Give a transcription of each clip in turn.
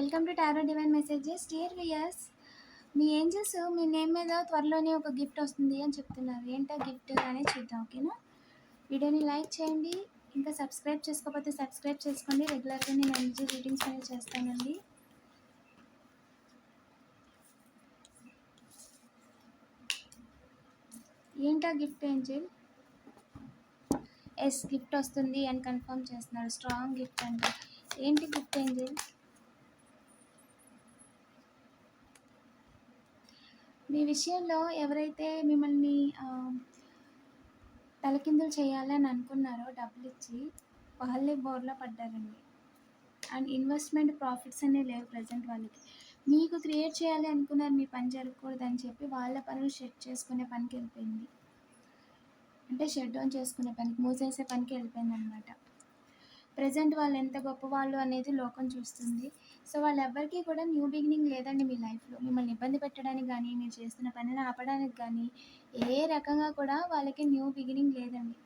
Welcome to tarot divine messages. Dear viewers me angels మీ name మీద త్వరలోనే ఒక గిఫ్ట్ వస్తుంది అని చెప్తున్నారు. ఏంటో గిఫ్ట్ అనేది చూద్దాం ఓకేనా? వీడియోని లైక్ చేయండి ఇంకా సబ్స్క్రైబ్ చేసుకోకపోతే సబ్స్క్రైబ్ చేసుకోండి. రెగ్యులర్గా నేను ఎనర్జీ రీడింగ్స్ అనేది చేస్తానండి. ఏంటా గిఫ్ట్ ఏంజిల్? ఎస్ గిఫ్ట్ వస్తుంది అని కన్ఫర్మ్ చేస్తున్నారు. స్ట్రాంగ్ గిఫ్ట్ అంటే. ఏంటి గిఫ్ట్ ఏంజిల్? మీ విషయంలో ఎవరైతే మిమ్మల్ని తలకిందులు చేయాలని అనుకున్నారో డబ్బులు ఇచ్చి వాళ్ళే బోర్లో పడ్డారండి. అండ్ ఇన్వెస్ట్మెంట్ ప్రాఫిట్స్ అనేవి లేవు ప్రజెంట్ వాళ్ళకి. మీకు క్రియేట్ చేయాలి అనుకున్నారు మీ పని జరగకూడదు అని చెప్పి వాళ్ళ పనులు షెడ్ చేసుకునే పనికి వెళ్ళిపోయింది అంటే షెడ్ డౌన్ చేసుకునే పనికి మూసేసే పనికి వెళ్ళిపోయింది అనమాట ప్రజెంట్ వాళ్ళు ఎంత గొప్ప వాళ్ళు అనేది లోకం చూస్తుంది. సో వాళ్ళు ఎవ్వరికీ కూడా న్యూ బిగినింగ్ లేదండి మీ లైఫ్లో. మిమ్మల్ని ఇబ్బంది పెట్టడానికి కానీ మీరు చేస్తున్న పనిని ఆపడానికి కానీ ఏ రకంగా కూడా వాళ్ళకి న్యూ బిగినింగ్ లేదండి.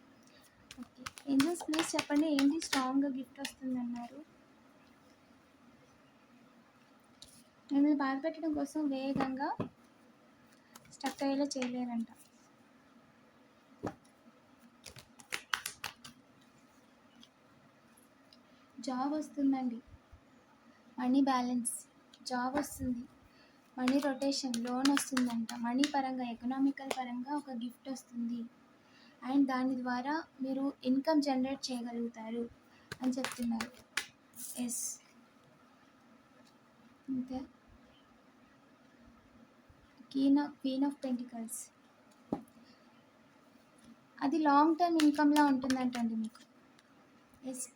ఓకే. ఏంజల్స్ ప్లీజ్ చెప్పండి ఏంటి స్ట్రాంగ్గా గిఫ్ట్ వస్తుంది అన్నారు మిమ్మల్ని బాధ పెట్టడం కోసం వేగంగా స్టక్ అయ్యేలా చేయలేరంట. జాబ్ వస్తుందండి. మనీ బ్యాలెన్స్ జాబ్ వస్తుంది. మనీ రొటేషన్ లోన్ వస్తుందంట. మనీ పరంగా ఎకనామికల్ పరంగా ఒక గిఫ్ట్ వస్తుంది. అండ్ దాని ద్వారా మీరు ఇన్కమ్ జనరేట్ చేయగలుగుతారు అని చెప్తున్నారు. ఎస్. ఇంకా? King of queen of pentacles అది లాంగ్ టర్మ్ ఇన్కమ్లా ఉంటుందంటండి మీకు. ఎస్.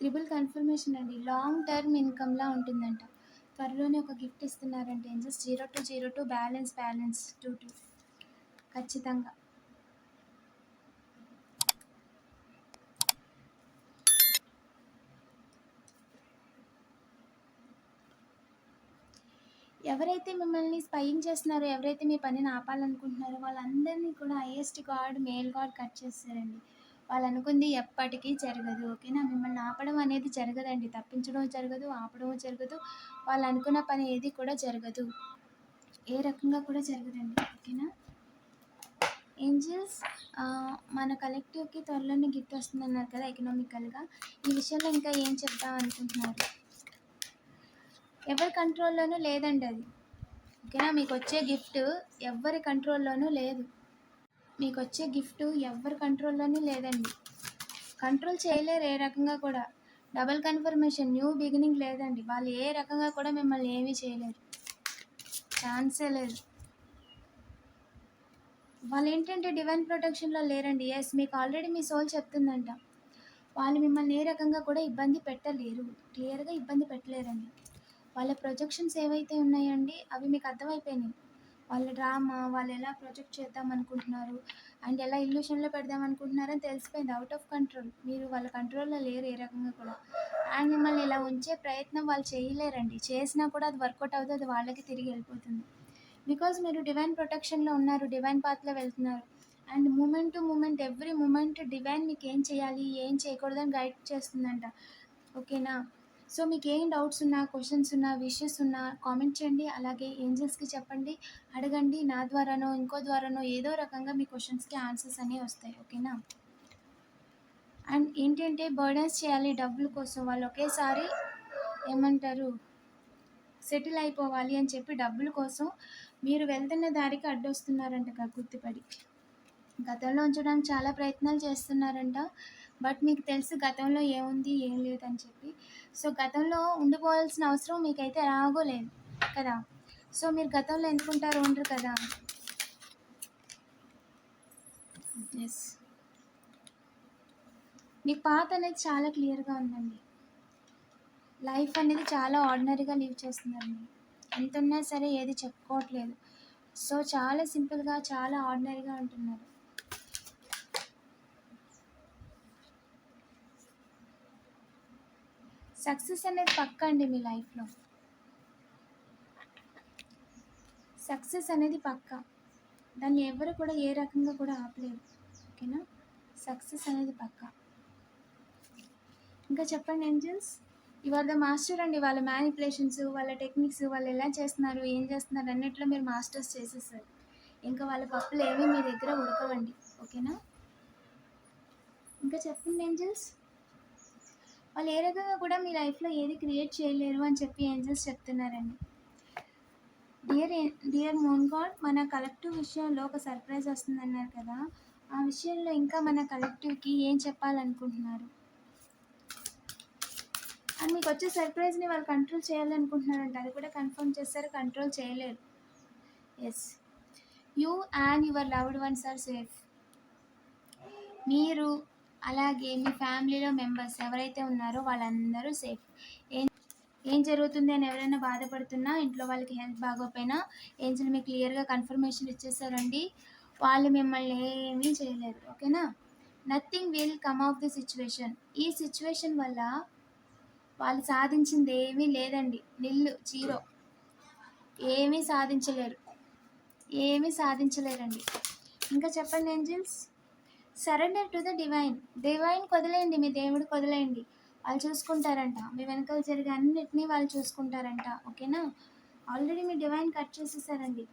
త్రిబుల్ కన్ఫర్మేషన్ అండి. లాంగ్ టర్మ్ ఇన్కమ్లా ఉంటుందంట. త్వరలోనే ఒక గిఫ్ట్ ఇస్తున్నారంటే. Just zero two zero two balance balance two two ఖచ్చితంగా. ఎవరైతే మిమ్మల్ని స్పయింగ్ చేస్తున్నారో ఎవరైతే మీ పనిని ఆపాలనుకుంటున్నారో వాళ్ళందరినీ కూడా highest god male god cut చేస్తారండి. వాళ్ళు అనుకుంది ఎప్పటికీ జరగదు ఓకేనా? మిమ్మల్ని ఆపడం అనేది జరగదండి. తప్పించడం జరగదు ఆపడం జరగదు. వాళ్ళు అనుకున్న పని ఏది కూడా జరగదు. ఏ రకంగా కూడా జరగదండి ఓకేనా? ఏంజల్స్ మన కలెక్టివ్కి త్వరలోనే గిఫ్ట్ వస్తుందన్నారు కదా ఎకనామికల్గా. ఈ విషయంలో ఇంకా ఏం చెప్దాం అనుకుంటున్నారు? ఎవరి కంట్రోల్లోనూ లేదండి అది. ఓకేనా? మీకు వచ్చే గిఫ్ట్ ఎవరి కంట్రోల్లోనూ లేదు. మీకు వచ్చే గిఫ్ట్ ఎవరి కంట్రోల్లోనే లేదండి. కంట్రోల్ చేయలేరు ఏ రకంగా కూడా. డబల్ కన్ఫర్మేషన్ న్యూ బిగినింగ్ లేదండి. వాళ్ళు ఏ రకంగా కూడా మిమ్మల్ని ఏమీ చేయలేరు. ఛాన్సే లేదు. వాళ్ళు ఏంటంటే డివైన్ ప్రొటెక్షన్లో లేరండి. ఎస్ మీకు ఆల్రెడీ మీ సోల్ చెప్తుందంట. వాళ్ళు మిమ్మల్ని ఏ రకంగా కూడా ఇబ్బంది పెట్టలేరు. క్లియర్గా ఇబ్బంది పెట్టలేరండి. వాళ్ళ ప్రొజెక్షన్స్ ఏవైతే ఉన్నాయండి అవి మీకు అర్థమైపోయినాయి. వాళ్ళ డ్రామా వాళ్ళు ఎలా ప్రొజెక్ట్ చేద్దాం అనుకుంటున్నారు అండ్ ఎలా ఇల్యూషన్లో పెడదాం అనుకుంటున్నారని తెలిసిపోయింది అవుట్ ఆఫ్ కంట్రోల్ మీరు వాళ్ళ కంట్రోల్లో లేరు ఏ రకంగా కూడా. అండ్ మిమ్మల్ని ఇలా ఉంచే ప్రయత్నం వాళ్ళు చేయలేరండి. చేసినా కూడా అది వర్కౌట్ అవుతుంది అది వాళ్ళకి తిరిగి వెళ్ళిపోతుంది. బికాజ్ మీరు డివైన్ ప్రొటెక్షన్లో ఉన్నారు డివైన్ పాత్లో వెళ్తున్నారు and moment to moment every moment divine మీకు ఏం చేయాలి ఏం చేయకూడదని గైడ్ చేస్తుందంట. ఓకేనా సో మీకు ఏం డౌట్స్ ఉన్నా క్వశ్చన్స్ ఉన్నా విషెస్ ఉన్నా కామెంట్ చేయండి. అలాగే ఏంజల్స్కి చెప్పండి అడగండి. నా ద్వారానో ఇంకో ద్వారానో ఏదో రకంగా మీ క్వశ్చన్స్కి ఆన్సర్స్ అనేవి వస్తాయి. ఓకేనా? అండ్ ఏంటంటే బర్డన్స్ చేయాలి డబ్బుల కోసం. వాళ్ళు ఒకేసారి ఏమంటారు సెటిల్ అయిపోవాలి అని చెప్పి డబ్బుల కోసం మీరు వెళ్తున్న దారికి అడ్డొస్తున్నారంట గుర్తుపడి. గతంలో ఉంచడానికి చాలా ప్రయత్నాలు చేస్తున్నారంట. బట్ మీకు తెలుసు గతంలో ఏముంది ఏం లేదని చెప్పి. సో గతంలో ఉండిపోవాల్సిన అవసరం మీకైతే ఎలాగో లేదు కదా. సో మీరు గతంలో ఎందుకుంటారు ఉండరు కదా. ఎస్ మీకు పాత అనేది చాలా క్లియర్గా ఉందండి. లైఫ్ అనేది చాలా ఆర్డినరీగా లీవ్ చేస్తున్నారండి ఎంత ఉన్నా సరే ఏది చెప్పుకోవట్లేదు. సో చాలా సింపుల్గా చాలా ఆర్డినరీగా ఉంటున్నారు. సక్సెస్ అనేది పక్క అండి మీ లైఫ్లో? సక్సెస్ అనేది పక్క. దాన్ని ఎవరు కూడా ఏ రకంగా కూడా ఆపలేరు. ఓకేనా? సక్సెస్ అనేది పక్క. ఇంకా చెప్పండి ఏంజల్స్? ఇవాళ ద మాస్టర్ అండి. వాళ్ళ మ్యానిపులేషన్స్ వాళ్ళ టెక్నిక్స్ వాళ్ళు ఎలా చేస్తున్నారు ఏం చేస్తున్నారు అన్నిట్లో మీరు మాస్టర్స్ చేసేసారు. ఇంకా వాళ్ళ పప్పులు ఏమీ మీ దగ్గర ఉడకవండి. ఓకేనా? ఇంకా చెప్పండి ఏంజల్స్? వాళ్ళు ఏ రకంగా కూడా మీ లైఫ్లో ఏది క్రియేట్ చేయలేరు అని చెప్పి ఏంజల్స్ చెప్తున్నారండి. డియర్ డియర్ మోన్ గాడ్ మన కలెక్టివ్ విషయంలో ఒక సర్ప్రైజ్ వస్తుందన్నారు కదా. ఆ విషయంలో ఇంకా మన కలెక్టివ్కి ఏం చెప్పాలనుకుంటున్నారు? అండ్ మీకు వచ్చే సర్ప్రైజ్ని వాళ్ళు కంట్రోల్ చేయాలనుకుంటున్నారంట. అది కూడా కన్ఫర్మ్ చేస్తారు కంట్రోల్ చేయలేరు. Yes you and your loved ones are safe మీరు అలాగే మీ ఫ్యామిలీలో మెంబర్స్ ఎవరైతే ఉన్నారో వాళ్ళందరూ సేఫ్. ఏం ఏం జరుగుతుంది అని ఎవరైనా బాధపడుతున్నా ఇంట్లో వాళ్ళకి హెల్త్ బాగోపోయినా ఏంజల్ మీకు క్లియర్గా కన్ఫర్మేషన్ ఇచ్చేసారండి వాళ్ళు మిమ్మల్ని ఏమీ చేయలేరు. ఓకేనా? Nothing will come of the situation. ఈ సిచ్యువేషన్ వల్ల వాళ్ళు సాధించింది ఏమీ లేదండి. నిల్లు జీరో. ఏమీ సాధించలేరు. ఏమీ సాధించలేరండి. ఇంకా చెప్పండి angels? Surrender to the divine. Divine వదిలేయండి మీ దేవుడికి వదిలేయండి వాళ్ళు చూసుకుంటారంట. మీ వెనకాల జరిగే అన్నిటినీ వాళ్ళు చూసుకుంటారంట. ఓకేనా? ఆల్రెడీ మీ divine cut చేసేసారండి.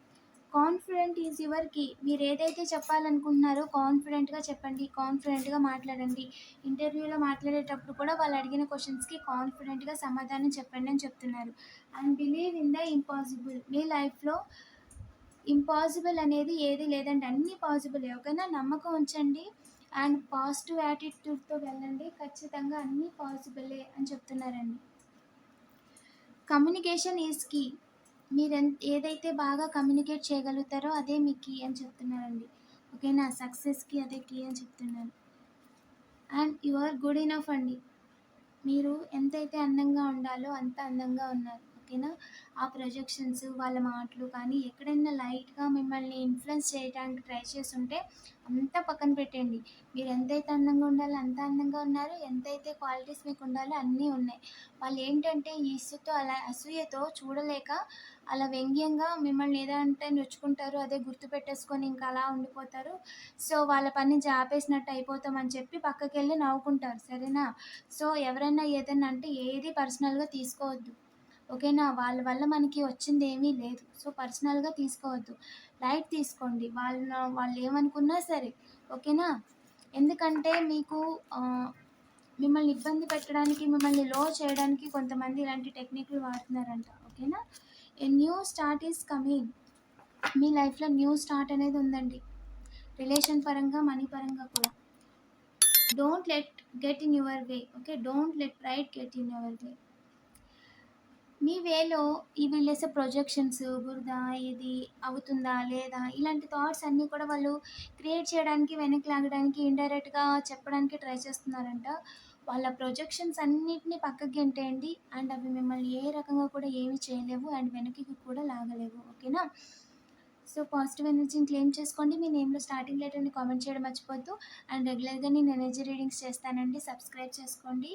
Confident is your key. మీరు ఏదైతే చెప్పాలనుకుంటున్నారో కాన్ఫిడెంట్గా చెప్పండి కాన్ఫిడెంట్గా మాట్లాడండి. ఇంటర్వ్యూలో మాట్లాడేటప్పుడు కూడా వాళ్ళు అడిగిన క్వశ్చన్స్కి కాన్ఫిడెంట్గా సమాధానం చెప్పండి అని చెప్తున్నారు. And believe in the impossible. మీ లైఫ్లో ఇంపాసిబుల్ అనేది ఏది లేదండి. అన్నీ పాసిబుల్. ఓకేనా? నమ్మకం ఉంచండి. అండ్ పాజిటివ్ యాటిట్యూడ్తో వెళ్ళండి. ఖచ్చితంగా అన్నీ పాసిబులే అని చెప్తున్నారండి. Communication is key. మీరు ఎంత ఏదైతే బాగా కమ్యూనికేట్ చేయగలుగుతారో అదే మీ కీ అని చెప్తున్నారండి. ఓకేనా? సక్సెస్కి అదే కీ అని చెప్తున్నారు. And you are good enough అండి. మీరు ఎంతైతే అందంగా ఉండాలో అంత అందంగా ఉన్నారు. ఓకేనా ఆ ప్రొజెక్షన్స్ వాళ్ళ మాటలు కానీ ఎక్కడైనా లైట్గా మిమ్మల్ని ఇన్ఫ్లుయెన్స్ చేయడానికి ట్రై చేస్తుంటే అంతా పక్కన పెట్టండి. మీరు ఎంతైతే అందంగా ఉండాలో అంత అందంగా ఉన్నారు ఎంతైతే క్వాలిటీస్ మీకు ఉండాలో అన్నీ ఉన్నాయి. వాళ్ళు ఏంటంటే ఈసుతో అలా అసూయతో చూడలేక అలా వ్యంగ్యంగా మిమ్మల్ని ఏదంటే నొచ్చుకుంటారు అదే గుర్తు పెట్టేసుకొని ఇంకా అలా ఉండిపోతారు. సో వాళ్ళ పని నుంచి ఆపేసినట్టు అయిపోతామని చెప్పి పక్కకి వెళ్ళి నవ్వుకుంటారు. సరేనా? సో ఎవరైనా ఏదైనా అంటే ఏది పర్సనల్గా తీసుకోవద్దు. ఓకేనా? వాళ్ళ వల్ల మనకి వచ్చింది ఏమీ లేదు. సో పర్సనల్గా తీసుకోవద్దు. లైట్ తీసుకోండి. వాళ్ళ వాళ్ళు ఏమనుకున్నా సరే. ఓకేనా? ఎందుకంటే మీకు మిమ్మల్ని ఇబ్బంది పెట్టడానికి మిమ్మల్ని లో చేయడానికి కొంతమంది ఇలాంటి టెక్నిక్లు వాడుతున్నారంట. ఓకేనా? A new start is coming. మీ లైఫ్లో న్యూ స్టార్ట్ అనేది ఉందండి. రిలేషన్ పరంగా మనీ పరంగా కూడా. Don't let get in your way. Okay? Don't let right get in your way. మీ వేలో ఈ వీళ్ళేసే ప్రొజెక్షన్స్ బురదా ఇది అవుతుందా లేదా? ఇలాంటి థాట్స్ అన్నీ కూడా వాళ్ళు క్రియేట్ చేయడానికి వెనక్కి లాగడానికి ఇండైరెక్ట్గా చెప్పడానికి ట్రై చేస్తున్నారంట. వాళ్ళ ప్రొజెక్షన్స్ అన్నిటిని పక్కకి గెంటేయండి. అండ్ అవి మిమ్మల్ని ఏ రకంగా కూడా ఏమీ చేయలేవు. అండ్ వెనక్కి కూడా లాగలేవు. ఓకేనా? సో పాజిటివ్ ఎనర్జీని క్లెయిమ్ చేసుకోండి. మీ నేమ్లో స్టార్టింగ్ లెటర్ని కామెంట్ చేయడం మర్చిపోద్దు. అండ్ రెగ్యులర్గా నేను ఎనర్జీ రీడింగ్స్ చేస్తానండి. సబ్స్క్రైబ్ చేసుకోండి.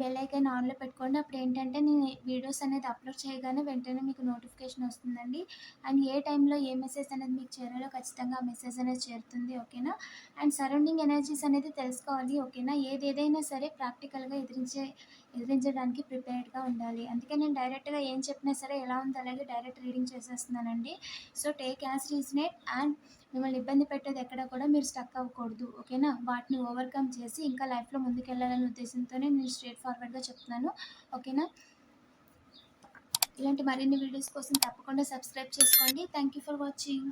బెల్ ఐకాన్ ఆన్లో పెట్టుకోండి. అప్పుడు ఏంటంటే నేను వీడియోస్ అనేది అప్లోడ్ చేయగానే వెంటనే మీకు నోటిఫికేషన్ వస్తుందండి. అండ్ ఏ టైంలో ఏ మెసేజ్ అనేది మీకు చేరాలో ఖచ్చితంగా ఆ మెసేజ్ అనేది చేరుతుంది ఓకేనా అండ్ సరౌండింగ్ ఎనర్జీస్ అనేది తెలుసుకోవాలి ఓకేనా ఏది ఏదైనా సరే ప్రాక్టికల్గా ఎదిరించే ఎదిరించడానికి ప్రిపేర్డ్గా ఉండాలి. అందుకే నేను డైరెక్ట్గా ఏం చెప్పినా సరే ఎలా ఉందో అలాగే direct reading చేసేస్తున్నానండి. So take as resonate and మిమ్మల్ని ఇబ్బంది పెట్టేది ఎక్కడ కూడా మీరు స్టక్ అవ్వకూడదు. ఓకేనా? వాటిని ఓవర్కమ్ చేసి ఇంకా లైఫ్లో ముందుకెళ్ళాలనే ఉద్దేశంతోనే నేను స్ట్రేట్ ఫార్వర్డ్గా చెప్తున్నాను. ఓకేనా? ఇలాంటి మరిన్ని వీడియోస్ కోసం తప్పకుండా సబ్స్క్రైబ్ చేసుకోండి. Thank you for watching.